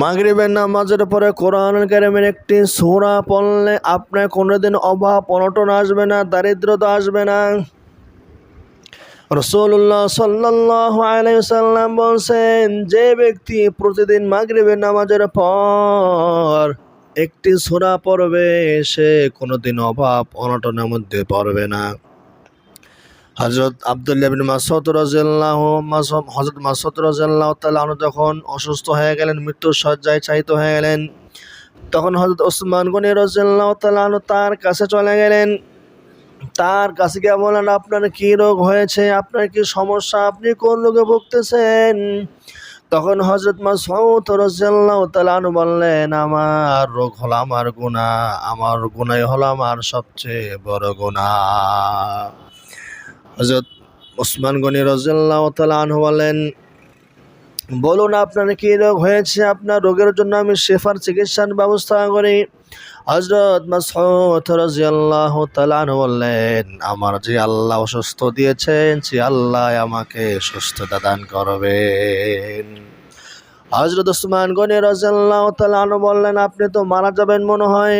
মাগরিবের নামাজের পরে কোরআন কারিমের একটি সোরা পড়লে আপনার কোনোদিন অভাব, অনটন আসবে না, দারিদ্রতা আসবে না। রসুল্লাহ সাল্লাহ আলাইসাল্লাম বলছেন, যে ব্যক্তি প্রতিদিন মাগরিবের নামাজের পর একটি সোরা পড়বে, সে কোনোদিন অভাব, অনটনের মধ্যে পড়বে না। হজরত আবদুল্লাহ বিন মাসুদ রাজিয়াল্লাহ হজরত মাসুদ রাজিয়াল্লাহ তাআলা যখন অসুস্থ হয়ে গেলেন, মৃত্যুর শয্যায় চাইত হয়ে গেলেন, তখন হজরত ওসমান গনি রাজিয়াল্লাহ তাআলা তার কাছে চলে গেলেন। তার কাছে গিয়ে বলেন আপনার কি রোগ হয়েছে? আপনার কি সমস্যা? আপনি কোন রোগে ভুগতেছেন? তখন হজরত মাসউদ রাজিয়াল্লাহ তাআলা বললেন, আমার রোগ হলো আমার গুনাহ, আমার গুনাই হলো আমার সবচেয়ে বড় গুনাহ। হজরত ওসমান গনি রাজিয়াল্লাহ তাআলা আনহু বলেন, বলুন আপনার কি রোগ হয়েছে? আপনার রোগের জন্য আমি শেফার চিকিৎসার ব্যবস্থা করি। হজরত মাসউদ রাজিয়াল্লাহু তাআলা বললেন আমার যে আল্লাহ অসুস্থ দিয়েছেন, সে আল্লাহ আমাকে সুস্থতা দান করবেন। হজরত ওসমান গনি রাজিয়াল্লাহু তাআলা আনহু বললেন আপনি তো মারা যাবেন মনে হয়।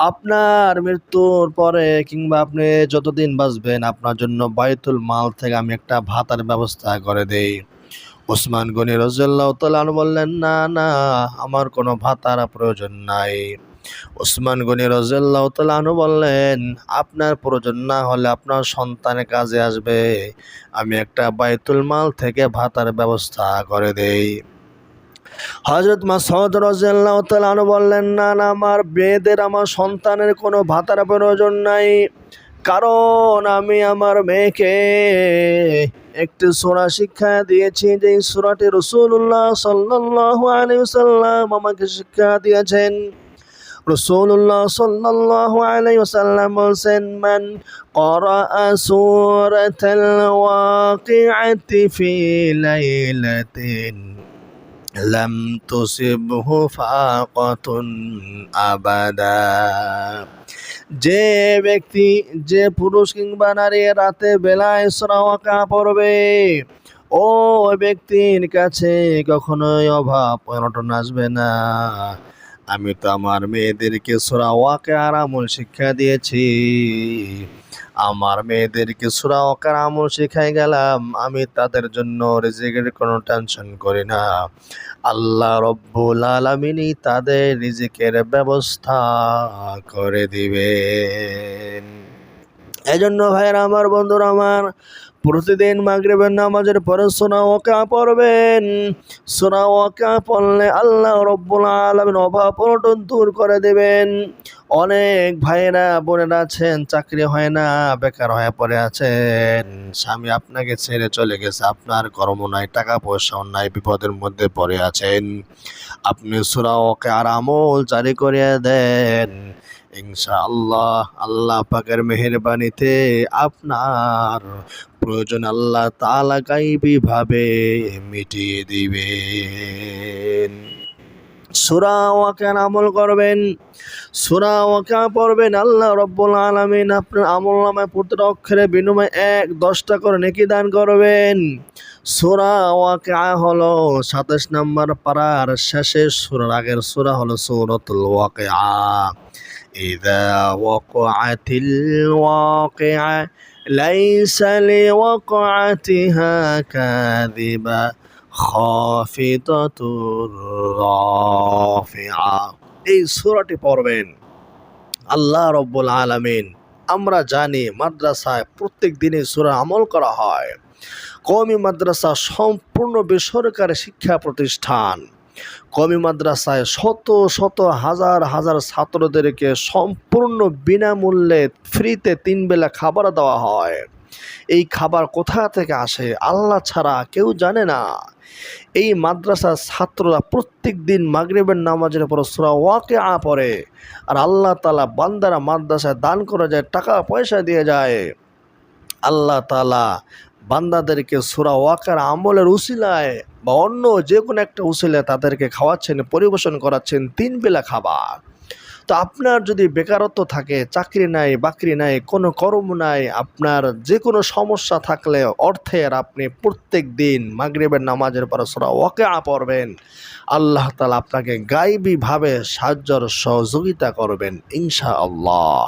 আপনার মৃত্যুর পরে কিংবা আপনি যতদিন বাঁচবেন, আপনার জন্য বাইতুল মাল থেকে আমি একটা ভাতার ব্যবস্থা করে দেই। ওসমান গনি রাজিয়াল্লাহু তাআলা আনহু বললেন, না না, আমার কোনো ভাতার প্রয়োজন নাই। ওসমান গনি রাজিয়াল্লাহু তাআলা আনহু বললেন, আপনার প্রয়োজন না হলে আপনার সন্তানের কাজে আসবে। আমি একটা বাইতুল মাল থেকে ভাতার ব্যবস্থা করে দেই। হজরত মাসউদ রাদিয়াল্লাহু তাআলা আনহু বললেন, না না, আমার মেয়েদের, আমার সন্তানের কোনো ভাতার প্রয়োজন নাই। কারণ আমি আমার মেয়েকে একটি সূরা শিক্ষা দিয়েছি যে সূরাটি রাসূলুল্লাহ সাল্লাল্লাহু আলাইহি ওয়াসাল্লাম আমাকে শিক্ষা দিয়েছেন। রাসূলুল্লাহ সাল্লাল্লাহু আলাইহি ওয়াসাল্লাম বলছেন, মান ফি লাইলাতিন লাম তুসিবহু ফাকাতুন আবাদা যে ব্যক্তি, যে পুরুষ কিংবা নারী রাতে বেলায় সরাওয়াকা পড়বে ও ব্যক্তির কাছে কখনোই অভাব অনটন আসবে না। আমি তো আমার মেয়েদেরকে সোরা ওয়াকে আর শিক্ষা দিয়েছি। আমার মেয়েদেরকে সুরা ওয়াকার আমল শিখাই গেলাম, আমি তাদের জন্য রিজিকের কোনো টেনশন করি না। আল্লাহ রব্বুল আলমিনই তাদের রিজিকের ব্যবস্থা করে দিবেন। এই জন্য ভাইয়েরা, আমার বন্ধুরা, আমার প্রতিদিন মাগরিবের নামাজের পরে সোনা ওকা পড়বেন। সোনা ওকা পড়লে আল্লাহ রব্বুল আলমিন অভাব অনটন দূর করে দেবেন। অনেক ভাইয়েরা, বোনেরা আছেন, চাকরি হয় না, বেকার হয়ে পড়ে আছেন। স্বামী আপনাকে ছেড়ে চলে গেছে, আপনার কর্ম নাই, টাকা পয়সাও নাই, বিপদের মধ্যে পড়ে আছেন। আপনি সুরা ওকে আর আমল জারি করিয়ে দেন। ইনশাআল্লাহ, আল্লাহ পাকের মেহেরবানিতে আপনার প্রয়োজন আল্লাহ তাআলা গাইবীভাবে মিটিয়ে দিবেন। সুরা ওয়াকার আমল করবেন সুরা ওয়াকা পড়বেন আল্লাহ রব্বুল আলমিন আপনার আমল নামায় প্রতিটা অক্ষরে বিনিময়ে এক দশটা করে নেকি দান করবেন সুরা ওয়াকা হলো সাতাশ নম্বর পাড়ার শেষের সুরার আগের সুরা হলো সৌরতুল ওয়াকা إذا وقعت الواقعة ليس لوقعتها كاذبة خافضة رافعة এই সূরাটি পড়বেন। আল্লাহ রব্বুল আলামিন, আমরা জানি মাদ্রাসায় প্রত্যেক দিনে সূরা আমল করা হয়। কমি মাদ্রাসা সম্পূর্ণ বেসরকারি শিক্ষা প্রতিষ্ঠান। কমি মাদ্রাসায় শত শত, হাজার হাজার ছাত্রদেরকে সম্পূর্ণ বিনামূল্যে ফ্রিতে তিন বেলা খাবার দেওয়া হয়। এই খাবার কোথা থেকে আসে আল্লাহ ছাড়া কেউ জানে না। এই মাদ্রাসার ছাত্ররা প্রত্যেক দিন মাগরিবের নামাজের পর সুরা ওয়াকে আ পড়ে আর আল্লাহ তালা বান্দারা মাদ্রাসায় দান করে যায়, টাকা পয়সা দিয়ে যায়। আল্লাহ তালা বান্দাদেরকে সুরা ওয়াকার আমলের উসিলায় বা অন্য যে কোনো একটা উসিলায় তাদেরকে খাওয়াচ্ছেন, পরিবেশন করাচ্ছেন তিন বেলা খাবার। তো আপনার যদি বেকারত্ব থাকে, চাকরি নাই, বাকরি নাই, কোনো কর্ম নাই, আপনার যে কোনো সমস্যা থাকলে অর্থের আপনি প্রত্যেক দিন মাগরিবের নামাজের পর সোরা ওকে পড়বেন। আল্লাহ তালা আপনাকে গাইবীভাবে সাহায্যর সহযোগিতা করবেন ইনশা আল্লাহ